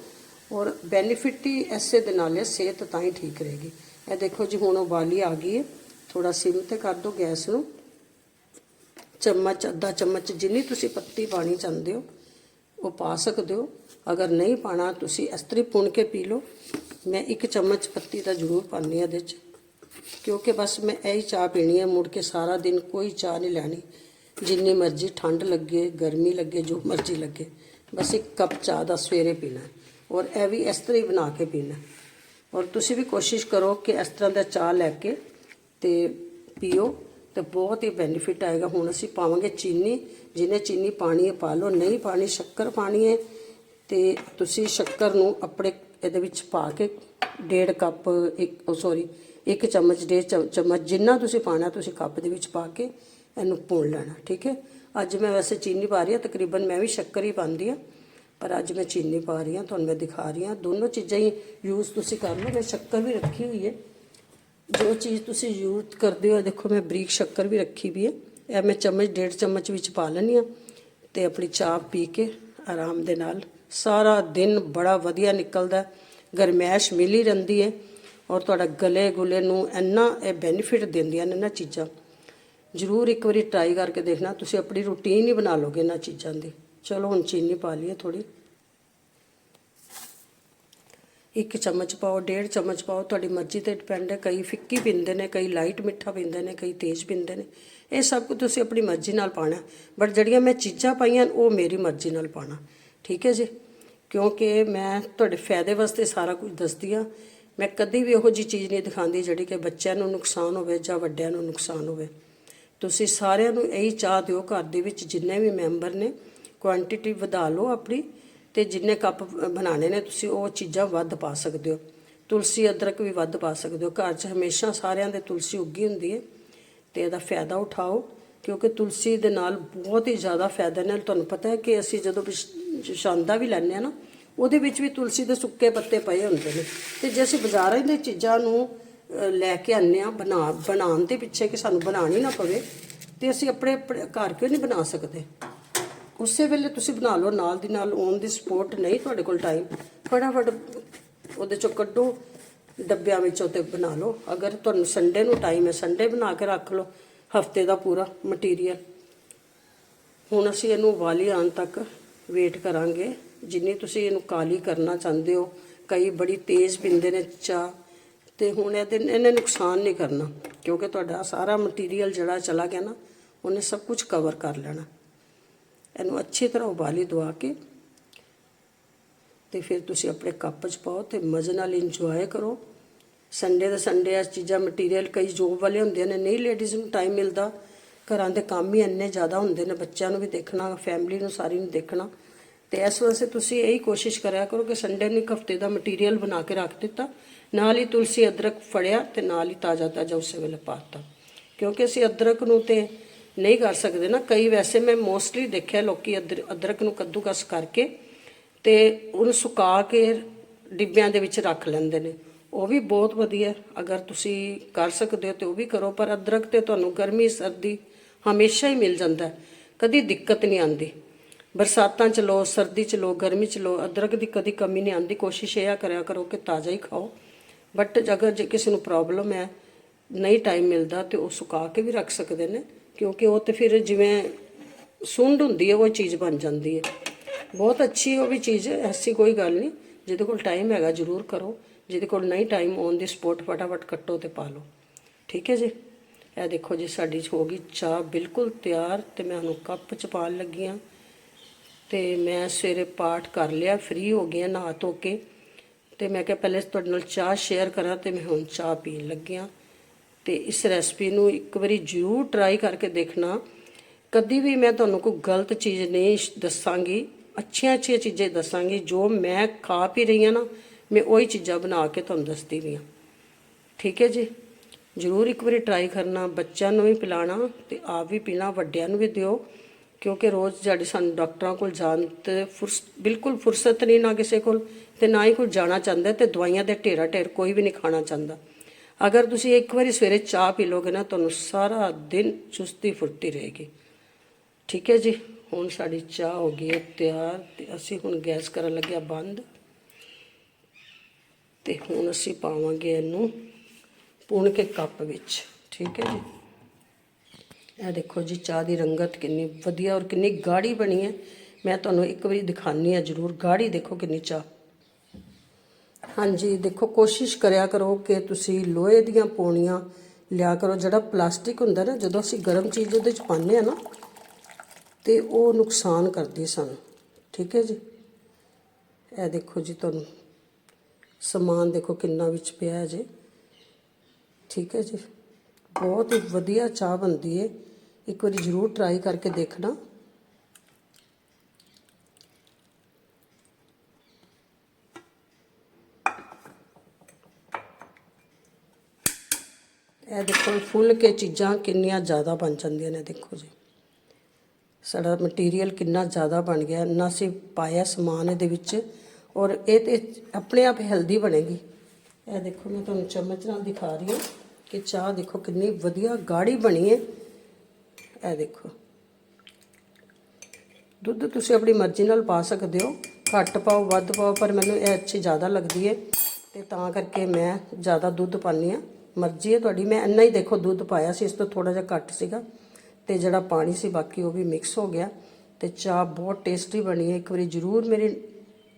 ਔਰ ਬੈਨੀਫਿਟ ਹੀ ਐਸੇ ਦੇ ਨਾਲ ਹੈ, ਸਿਹਤ ਤਾਂ ਹੀ ਠੀਕ ਰਹੇਗੀ। ਇਹ ਦੇਖੋ ਜੀ, ਹੁਣ ਉਬਾਲੀ ਆ ਗਈ ਹੈ। ਥੋੜਾ ਸਿਮ ਤੇ ਕਰ ਦਿਓ ਗੈਸ ਨੂੰ। ਚਮਚ, ਅੱਧਾ ਚਮਚ ਜਿੰਨੀ ਤੁਸੀਂ ਪੱਤੀ ਪਾਣੀ ਚਾਹੁੰਦੇ ਹੋ, ਉਹ ਪਾ ਸਕਦੇ ਹੋ। ਅਗਰ ਨਹੀਂ ਪਾਣਾ, ਤੁਸੀਂ ਇਸ ਤਰੀ ਪੁਣ ਕੇ ਪੀ ਲਓ। ਮੈਂ ਇੱਕ ਚਮਚ ਪੱਤੀ ਤਾਂ ਜ਼ਰੂਰ ਪਾਉਂਦੀ ਹਾਂ ਇਹਦੇ 'ਚ। ਕਿਉਂਕਿ ਬਸ ਮੈਂ ਇਹੀ ਚਾਹ ਪੀਣੀ ਹੈ, ਮੁੜ ਕੇ ਸਾਰਾ ਦਿਨ ਕੋਈ ਚਾਹ ਨਹੀਂ ਲੈਣੀ। ਜਿੰਨੀ ਮਰਜ਼ੀ ਠੰਡ ਲੱਗੇ, ਗਰਮੀ ਲੱਗੇ, ਜੋ ਮਰਜ਼ੀ ਲੱਗੇ। ਬਸ ਇੱਕ ਕੱਪ ਚਾਹ ਦਾ ਸਵੇਰੇ ਪੀਣਾ। ਹੈ। ਔਰ ਇਹ ਵੀ ਇਸ ਤਰ੍ਹਾਂ ਹੀ ਬਣਾ ਕੇ ਪੀਣਾ। ਹੈ। ਔਰ ਤੁਸੀਂ ਵੀ ਕੋਸ਼ਿਸ਼ ਕਰੋ ਕਿ ਇਸ ਤਰ੍ਹਾਂ ਦਾ ਚਾਹ ਲੈ ਕੇ ਤੇ ਪੀਓ ਤੇ ਬਹੁਤ ਹੀ ਬੈਨੀਫਿਟ ਆਏਗਾ। ਹੁਣ ਅਸੀਂ ਪਾਵਾਂਗੇ ਚੀਨੀ ਜਿਹਨੇ ਚੀਨੀ ਪਾਣੀ ਹੈ ਪਾ ਲਓ, ਨਹੀਂ ਪਾਣੀ, ਸ਼ੱਕਰ ਪਾਣੀ ਹੈ ਤੇ ਤੁਸੀਂ ਸ਼ੱਕਰ ਨੂੰ ਆਪਣੇ ਇਹਦੇ ਵਿੱਚ ਪਾ ਕੇ ਡੇਢ ਕੱਪ ਇੱਕ ਸੌਰੀ ਇੱਕ ਚਮਚ, ਡੇਢ ਚਮ- ਚਮਚ ਜਿੰਨਾ ਤੁਸੀਂ ਪਾਣਾ ਤੁਸੀਂ ਕੱਪ ਦੇ ਵਿੱਚ ਪਾ ਕੇ ਇਹਨੂੰ ਭੁੰਨ ਲੈਣਾ, ਠੀਕ ਹੈ? ਅੱਜ ਮੈਂ ਵੈਸੇ ਚੀਨੀ ਪਾ ਰਹੀ ਹਾਂ, ਤਕਰੀਬਨ ਮੈਂ ਵੀ ਸ਼ੱਕਰ ਹੀ ਪਾਉਂਦੀ ਹਾਂ। ਪਰ ਅੱਜ ਮੈਂ ਚੀਨੀ ਪਾ ਰਹੀ ਹਾਂ, ਤੁਹਾਨੂੰ ਮੈਂ ਦਿਖਾ ਰਹੀ ਹਾਂ। ਦੋਨੋਂ ਚੀਜ਼ਾਂ ਹੀ ਯੂਜ਼ ਤੁਸੀਂ ਕਰ ਲਓ, ਮੈਂ ਸ਼ੱਕਰ ਵੀ ਰੱਖੀ ਹੋਈ ਹੈ। ਜੋ ਚੀਜ਼ ਤੁਸੀਂ ਯੂਜ਼ ਕਰਦੇ ਹੋ ਦੇਖੋ ਮੈਂ ਬਰੀਕ ਸ਼ੱਕਰ ਵੀ ਰੱਖੀ ਵੀ ਹੈ। ਇਹ ਮੈਂ ਚਮਚ, ਡੇਢ ਚਮਚ ਵਿੱਚ ਪਾ ਲੈਣੀ ਆ ਤੇ ਆਪਣੀ ਚਾਹ ਪੀ ਕੇ ਆਰਾਮ ਦੇ ਨਾਲ ਸਾਰਾ ਦਿਨ ਬੜਾ ਵਧੀਆ ਨਿਕਲਦਾ ਹੈ। ਗਰਮੈਸ਼ ਮਿਲੀ ਰਹਿੰਦੀ ਹੈ ਔਰ ਤੁਹਾਡਾ ਗਲੇ ਗੁਲੇ ਨੂੰ ਇੰਨਾ ਇਹ ਬੈਨੀਫਿਟ ਦਿੰਦੀਆਂ ਨੇ ਨਾ ਚੀਜ਼ਾਂ। ਜ਼ਰੂਰ ਇੱਕ ਵਾਰੀ ਟਰਾਈ ਕਰਕੇ ਦੇਖਣਾ, ਤੁਸੀਂ ਆਪਣੀ ਰੂਟੀਨ ਹੀ ਬਣਾ ਲਓਗੇ ਇਹਨਾਂ ਚੀਜ਼ਾਂ ਦੀ। ਚਲੋ ਹੁਣ ਚੀਨੀ ਪਾ ਲਈਏ ਥੋੜੀ ਇੱਕ ਚਮਚ ਪਾਓ, ਡੇਢ ਚਮਚ ਪਾਓ, ਤੁਹਾਡੀ ਮਰਜ਼ੀ ਤੇ ਡਿਪੈਂਡ ਹੈ। ਕਈ ਫਿੱਕੀ ਪੀਂਦੇ ਨੇ, ਕਈ ਲਾਈਟ ਮਿੱਠਾ ਪੀਂਦੇ ਨੇ, ਕਈ ਤੇਜ਼ ਪੀਂਦੇ ਨੇ। ਇਹ ਸਭ ਕੁਝ ਤੁਸੀਂ ਆਪਣੀ ਮਰਜ਼ੀ ਨਾਲ ਪਾਣਾ ਬਟ ਜਿਹੜੀਆਂ ਮੈਂ ਚੀਜ਼ਾਂ ਪਾਈਆਂ, ਉਹ ਮੇਰੀ ਮਰਜ਼ੀ ਨਾਲ ਪਾਣਾ ਠੀਕ ਹੈ ਜੀ? ਕਿਉਂਕਿ ਮੈਂ ਤੁਹਾਡੇ ਫਾਇਦੇ ਵਾਸਤੇ ਸਾਰਾ ਕੁਝ ਦੱਸਦੀ ਆ ਮੈਂ ਕਦੀ ਵੀ ਇਹੋ ਜੀ ਚੀਜ਼ ਨਹੀਂ ਦਿਖਾਉਂਦੀ ਜਿਹੜੀ ਕਿ ਬੱਚਿਆਂ ਨੂੰ ਨੁਕਸਾਨ ਹੋਵੇ ਜਾਂ ਵੱਡਿਆਂ ਨੂੰ ਨੁਕਸਾਨ ਹੋਵੇ। ਤੁਸੀਂ ਸਾਰਿਆਂ ਨੂੰ ਇਹੀ ਚਾਹ ਦਿਓ ਘਰ ਦੇ ਵਿੱਚ, ਜਿੰਨੇ ਵੀ ਮੈਂਬਰ ਨੇ। ਕੁਆਂਟੀਟੀ ਵਧਾ ਲਓ ਆਪਣੀ ਤੇ ਜਿੰਨੇ ਕੱਪ ਬਣਾਣੇ ਨੇ ਤੁਸੀਂ ਉਹ ਚੀਜ਼ਾਂ ਵੱਧ ਪਾ ਸਕਦੇ ਹੋ। ਤੁਲਸੀ ਅਦਰਕ ਵੀ ਵੱਧ ਪਾ ਸਕਦੇ ਹੋ। ਘਰ 'ਚ ਹਮੇਸ਼ਾ ਸਾਰਿਆਂ ਦੇ ਤੁਲਸੀ ਉੱਗੀ ਹੁੰਦੀ ਹੈ ਤੇ ਇਹਦਾ ਫਾਇਦਾ ਉਠਾਓ ਕਿਉਂਕਿ ਤੁਲਸੀ ਦੇ ਨਾਲ ਬਹੁਤ ਹੀ ਜ਼ਿਆਦਾ ਫਾਇਦਾ ਨੇ ਤੁਹਾਨੂੰ ਪਤਾ ਹੈ ਕਿ ਅਸੀਂ ਜਦੋਂ ਵਿਸ਼- ਸ਼ਾਂਦਾ ਵੀ ਲੈਂਦੇ ਆ ਨਾ, ਉਹਦੇ ਵਿੱਚ ਵੀ ਤੁਲਸੀ ਦੇ ਸੁੱਕੇ ਪੱਤੇ ਪਏ ਹੁੰਦੇ ਨੇ। ਤੇ ਜੇ ਅਸੀਂ ਬਾਜ਼ਾਰਾਂ ਦੀਆਂ ਚੀਜ਼ਾਂ ਨੂੰ ਲੈ ਕੇ ਆਉਂਦੇ ਆ ਬਣਾ, ਬਣਾਉਣ ਦੇ ਪਿੱਛੇ ਕਿ ਸਾਨੂੰ ਬਣਾਉਣੀ ਨਾ ਪਵੇ, ਤੇ ਅਸੀਂ ਆਪਣੇ ਆਪਣੇ ਘਰ ਕਿਉਂ ਨਹੀਂ ਬਣਾ ਸਕਦੇ? ਉਸੇ ਵੇਲੇ ਤੁਸੀਂ ਬਣਾ ਲਓ, ਨਾਲ ਦੀ ਨਾਲ ਔਨ ਦੀ ਸਪੋਰਟ ਨਹੀਂ ਤੁਹਾਡੇ ਕੋਲ ਟਾਈਮ ਫਟਾਫਟ ਉਹਦੇ ਚੋਂ ਕੱਢੋ, ਡੱਬਿਆਂ ਵਿੱਚੋਂ ਤੇ ਬਣਾ ਲਓ। ਅਗਰ ਤੁਹਾਨੂੰ ਸੰਡੇ ਨੂੰ ਟਾਈਮ ਹੈ ਸੰਡੇ ਬਣਾ ਕੇ ਰੱਖ ਲਓ, ਹਫ਼ਤੇ ਦਾ ਪੂਰਾ ਮਟੀਰੀਅਲ ਹੁਣ ਅਸੀਂ ਇਹਨੂੰ ਉਬਾਲੀ ਆਉਣ ਤੱਕ ਵੇਟ ਕਰਾਂਗੇ। ਜਿੰਨੀ ਤੁਸੀਂ ਇਹਨੂੰ ਕਾਲੀ ਕਰਨਾ ਚਾਹੁੰਦੇ ਹੋ, ਕਈ ਬੜੀ ਤੇਜ਼ ਪੀਂਦੇ ਨੇ ਚਾਹ, ਤੇ ਹੁਣ ਇਹਦੇ ਇਹਨੇ ਨੁਕਸਾਨ ਨਹੀਂ ਕਰਨਾ। ਕਿਉਂਕਿ ਤੁਹਾਡਾ ਸਾਰਾ ਮਟੀਰੀਅਲ ਜਿਹੜਾ ਚਲਾ ਗਿਆ ਨਾ, ਉਹਨੇ ਸਭ ਕੁਝ ਕਵਰ ਕਰ ਲੈਣਾ। ਇਹਨੂੰ ਅੱਛੀ ਤਰ੍ਹਾਂ ਉਬਾਲੀ ਦਵਾ ਕੇ ਤੇ ਫਿਰ ਤੁਸੀਂ ਆਪਣੇ ਕੱਪ 'ਚ ਪਾਓ ਤੇ ਮਜ਼ੇ ਨਾਲ ਇੰਜੋਏ ਕਰੋ। ਸੰਡੇ ਦਾ ਸੰਡੇ ਆ ਚੀਜ਼ਾਂ ਮਟੀਰੀਅਲ ਕਈ ਜੋਬ ਵਾਲੇ ਹੁੰਦੇ ਨੇ, ਨਹੀਂ ਲੇਡੀਜ਼ ਨੂੰ ਟਾਈਮ ਮਿਲਦਾ। ਘਰਾਂ ਦੇ ਕੰਮ ਹੀ ਇੰਨੇ ਜ਼ਿਆਦਾ ਹੁੰਦੇ ਨੇ, ਬੱਚਿਆਂ ਨੂੰ ਵੀ ਦੇਖਣਾ ਫੈਮਿਲੀ ਨੂੰ ਸਾਰੀ ਨੂੰ ਦੇਖਣਾ। ਤੇ ਇਸ ਵਾਸਤੇ ਤੁਸੀਂ ਇਹੀ ਕੋਸ਼ਿਸ਼ ਕਰਿਆ ਕਰੋ ਕਿ ਸੰਡੇ ਨੂੰ ਇੱਕ ਹਫ਼ਤੇ ਦਾ ਮਟੀਰੀਅਲ ਬਣਾ ਕੇ ਰੱਖ ਦਿੱਤਾ। ਨਾਲ ਹੀ ਤੁਲਸੀ ਅਦਰਕ ਫੜਿਆ ਤੇ ਨਾਲ ਹੀ ਤਾਜ਼ਾ ਤਾਜ਼ਾ ਉਸੇ ਵੇਲੇ ਪਾਤਾ ਕਿਉਂਕਿ ਅਸੀਂ ਅਦਰਕ ਨੂੰ ਤੇ ਨਹੀਂ ਕਰ ਸਕਦੇ ਨਾ। ਕਈ ਵੈਸੇ ਮੈਂ ਮੋਸਟਲੀ ਦੇਖਿਆ ਲੋਕੀ ਅਦਰ- ਅਦਰਕ ਨੂੰ ਕੱਦੂਕਸ ਕਰਕੇ ਤੇ ਉਹਨੂੰ ਸੁਕਾ ਕੇ ਡਿੱਬਿਆਂ ਦੇ ਵਿੱਚ ਰੱਖ ਲੈਂਦੇ ਨੇ। ਉਹ ਵੀ ਬਹੁਤ ਵਧੀਆ। ਅਗਰ ਤੁਸੀਂ ਕਰ ਸਕਦੇ ਹੋ ਤੇ ਉਹ ਵੀ ਕਰੋ, ਪਰ ਅਦਰਕ ਤੇ ਤੁਹਾਨੂੰ ਗਰਮੀ, ਸਰਦੀ ਹਮੇਸ਼ਾ ਹੀ ਮਿਲ ਜਾਂਦਾ। ਕਦੀ ਦਿੱਕਤ ਨਹੀਂ ਆਉਂਦੀ। ਬਰਸਾਤਾਂ ਚ ਲੋ ਸਰਦੀ ਚ ਲੋ ਗਰਮੀ ਚ ਲੋ ਅਦਰਕ ਦੀ ਕਦੀ ਕਮੀ ਨਹੀਂ ਆਉਂਦੀ। ਕੋਸ਼ਿਸ਼ ਇਹ ਕਰਿਆ ਕਰੋ ਕਿ ਤਾਜ਼ਾ ਹੀ ਖਾਓ। ਬਟ ਅਗਰ ਜੇ ਕਿਸੇ ਨੂੰ ਪ੍ਰੋਬਲਮ ਹੈ, ਨਹੀਂ ਟਾਈਮ ਮਿਲਦਾ ਤੇ ਉਹ ਸੁਕਾ ਕੇ ਵੀ ਰੱਖ ਸਕਦੇ ਨੇ। ਕਿਉਂਕਿ ਉਹ ਤੇ ਫਿਰ ਜਿਵੇਂ ਸੁੰਡ ਹੁੰਦੀ ਹੈ ਉਹ ਚੀਜ਼ ਬਣ ਜਾਂਦੀ ਹੈ। ਬਹੁਤ ਅੱਛੀ ਉਹ ਵੀ ਚੀਜ਼ ਹੈ, ਐਸੀ ਕੋਈ ਗੱਲ ਨਹੀਂ। ਜਿਹਦੇ ਕੋਲ ਟਾਈਮ ਹੈਗਾ ਜ਼ਰੂਰ ਕਰੋ। ਜਿਹਦੇ ਕੋਲ ਨਹੀਂ ਟਾਈਮ ਔਨ ਦੀ ਸਪੋਟ ਫਟਾਫਟ ਕੱਟੋ ਤੇ ਪਾ ਲਓ। ਠੀਕ ਹੈ ਜੀ? ਇਹ ਦੇਖੋ ਜੀ ਸਾਡੀ ਹੋ ਗਈ ਚਾਹ ਬਿਲਕੁਲ ਤਿਆਰ ਤੇ ਮੈਂ ਉਹਨੂੰ ਕੱਪ ਚ ਪਾਉਣ ਲੱਗੀ ਹਾਂ। ਤੇ ਮੈਂ ਸਵੇਰੇ ਪਾਠ ਕਰ ਲਿਆ ਫ੍ਰੀ ਹੋ ਗਈ ਹਾਂ ਨਹਾ ਧੋ ਕੇ। ਤੇ ਮੈਂ ਕਿਹਾ ਪਹਿਲੇ ਤੁਹਾਡੇ ਨਾਲ ਚਾਹ ਸ਼ੇਅਰ ਕਰਾਂ ਤੇ ਮੈਂ ਹੁਣ ਚਾਹ ਪੀਣ ਲੱਗੀ ਲੱਗਿਆ ਤੇ ਇਸ ਰੈਸਪੀ ਨੂੰ ਇੱਕ ਵਾਰੀ ਜ਼ਰੂਰ ਟਰਾਈ ਕਰਕੇ ਦੇਖਣਾ। ਕਦੀ ਵੀ ਮੈਂ ਤੁਹਾਨੂੰ ਕੋਈ ਗਲਤ ਚੀਜ਼ ਨਹੀਂ ਦੱਸਾਂਗੀ, ਅੱਛੀਆਂ ਅੱਛੀਆਂ ਚੀਜ਼ਾਂ ਦੱਸਾਂਗੀ, ਜੋ ਮੈਂ ਖਾ ਪੀ ਰਹੀ ਹਾਂ ਨਾ, ਮੈਂ ਉਹੀ ਚੀਜ਼ਾਂ ਬਣਾ ਕੇ ਤੁਹਾਨੂੰ ਦੱਸਦੀ ਵੀ ਹਾਂ। ਠੀਕ ਹੈ ਜੀ? ਜ਼ਰੂਰ ਇੱਕ ਵਾਰੀ ਟਰਾਈ ਕਰਨਾ, ਬੱਚਿਆਂ ਨੂੰ ਵੀ ਪਿਲਾਣਾ ਤੇ ਆਪ ਵੀ ਪੀਣਾ, ਵੱਡਿਆਂ ਨੂੰ ਵੀ ਦਿਓ, ਕਿਉਂਕਿ ਰੋਜ਼ ਜਿਹੜੀ ਸਾਨੂੰ ਡਾਕਟਰਾਂ ਕੋਲ ਜਾਣ ਤੇ ਫੁਰਸ, ਬਿਲਕੁਲ ਫੁਰਸਤ ਨਹੀਂ ਨਾ ਕਿਸੇ ਕੋਲ ਤੇ ਨਾ ਹੀ ਕੋਈ ਜਾਣਾ ਚਾਹੁੰਦਾ ਤੇ ਦਵਾਈਆਂ ਦੇ ਢੇਰਾ ਢੇਰ ਕੋਈ ਵੀ ਨਹੀਂ ਖਾਣਾ ਚਾਹੁੰਦਾ। ਅਗਰ ਤੁਸੀਂ ਇੱਕ ਵਾਰੀ ਸਵੇਰੇ ਚਾਹ ਪੀ ਲੋਗੇ ਨਾ, ਤੁਹਾਨੂੰ ਸਾਰਾ ਦਿਨ ਚੁਸਤੀ ਫੁਰਤੀ ਰਹੇਗੀ। ਠੀਕ ਹੈ ਜੀ? ਹੁਣ ਸਾਡੀ ਚਾਹ ਹੋ ਗਈ ਹੈ ਤਿਆਰ ਤੇ ਅਸੀਂ ਹੁਣ ਗੈਸ ਕਰਨ ਲੱਗਿਆ ਬੰਦ। ਤੇ ਹੁਣ ਅਸੀਂ ਪਾਵਾਂਗੇ ਇਹਨੂੰ ਪੁਣ ਕੇ ਕੱਪ ਵਿੱਚ। ਠੀਕ ਹੈ ਜੀ? ਇਹ ਦੇਖੋ ਜੀ, ਚਾਹ ਦੀ ਰੰਗਤ ਕਿੰਨੀ ਵਧੀਆ ਔਰ ਕਿੰਨੀ ਗਾੜੀ ਬਣੀ ਹੈ। ਮੈਂ ਤੁਹਾਨੂੰ ਇੱਕ ਵਾਰੀ ਦਿਖਾਣੀ ਆ ਜਰੂਰ। ਗਾੜੀ ਦੇਖੋ ਕਿੰਨੀ ਚਾਹ। ਹਾਂਜੀ, ਦੇਖੋ, ਕੋਸ਼ਿਸ਼ ਕਰਿਆ ਕਰੋ ਕਿ ਤੁਸੀਂ ਲੋਹੇ ਦੀਆਂ ਪੌਣੀਆਂ ਲਿਆ ਕਰੋ। ਜਿਹੜਾ ਪਲਾਸਟਿਕ ਹੁੰਦਾ ਨਾ, ਜਦੋਂ ਅਸੀਂ ਗਰਮ ਚੀਜ਼ ਉਹਦੇ ਚ ਪਾਉਂਦੇ ਆ ਨਾ, ਤੇ ਉਹ ਨੁਕਸਾਨ ਕਰਦੀ ਸਾਨੂੰ। ਠੀਕ ਹੈ ਜੀ? ਇਹ ਦੇਖੋ ਜੀ, ਤੁਹਾਨੂੰ ਸਮਾਨ ਦੇਖੋ ਕਿੰਨਾ ਵਿੱਚ ਪਿਆ ਹੈ ਜੀ। ਠੀਕ ਹੈ ਜੀ? ਬਹੁਤ ਹੀ ਵਧੀਆ ਚਾਹ ਬਣਦੀ ਹੈ ਇੱਕ ਵਾਰੀ ਜ਼ਰੂਰ ਟਰਾਈ ਕਰਕੇ ਦੇਖਣਾ। ਇਹ ਦੇਖੋ ਫੁੱਲ ਕੇ ਚੀਜ਼ਾਂ ਕਿੰਨੀਆਂ ਜ਼ਿਆਦਾ ਬਣ ਜਾਂਦੀਆਂ ਨੇ, ਦੇਖੋ ਜੀ। ਸਾਡਾ ਮਟੀਰੀਅਲ ਕਿੰਨਾ ਜ਼ਿਆਦਾ ਬਣ ਗਿਆ, ਨਾ ਅਸੀਂ ਪਾਇਆ ਸਮਾਨ ਇਹਦੇ ਵਿੱਚ, ਔਰ ਇਹ ਤੇ ਆਪਣੇ ਆਪ ਹੈਲਦੀ ਬਣੇਗੀ। ਇਹ ਦੇਖੋ, ਮੈਂ ਤੁਹਾਨੂੰ ਚਮਚ ਨਾਲ ਦਿਖਾ ਰਹੀ ਹਾਂ ਕਿ ਚਾਹ ਦੇਖੋ ਕਿੰਨੀ ਵਧੀਆ ਗਾੜੀ ਬਣੀ ਹੈ। ਇਹ ਦੇਖੋ। ਦੁੱਧ ਤੁਸੀਂ ਆਪਣੀ ਮਰਜ਼ੀ ਨਾਲ ਪਾ ਸਕਦੇ ਹੋ, ਘੱਟ ਪਾਓ, ਵੱਧ ਪਾਓ, ਪਰ ਮੈਨੂੰ ਇਹ ਅੱਛੀ ਜ਼ਿਆਦਾ ਲੱਗਦੀ ਹੈ, ਤੇ ਤਾਂ ਕਰਕੇ ਮੈਂ ਜ਼ਿਆਦਾ ਦੁੱਧ ਪਾਉਂਦੀ ਹਾਂ। ਮਰਜ਼ੀ ਹੈ ਤੁਹਾਡੀ। ਮੈਂ ਇੰਨਾ ਹੀ ਦੇਖੋ, ਦੁੱਧ ਪਾਇਆ ਸੀ, ਇਸ ਤੋਂ ਥੋੜਾ ਜਿਹਾ ਘੱਟ ਸੀਗਾ ਤੇ ਜਿਹੜਾ ਪਾਣੀ ਸੀ ਬਾਕੀ ਉਹ ਵੀ ਮਿਕਸ ਹੋ ਗਿਆ ਤੇ ਚਾਹ ਬਹੁਤ ਟੇਸਟੀ ਬਣੀ ਹੈ। ਇੱਕ ਵਾਰੀ ਜ਼ਰੂਰ ਮੇਰੀ,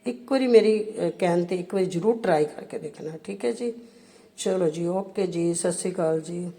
ਇੱਕ ਵਾਰੀ ਮੇਰੀ ਕਹਿਣ ਤੇ ਇੱਕ ਵਾਰੀ ਜ਼ਰੂਰ ਟਰਾਈ ਕਰਕੇ ਦੇਖਣਾ। ਠੀਕ ਹੈ ਜੀ? ਚਲੋ ਜੀ ਓਕੇ ਜੀ, ਸਤਿ ਸ਼੍ਰੀ ਅਕਾਲ ਜੀ।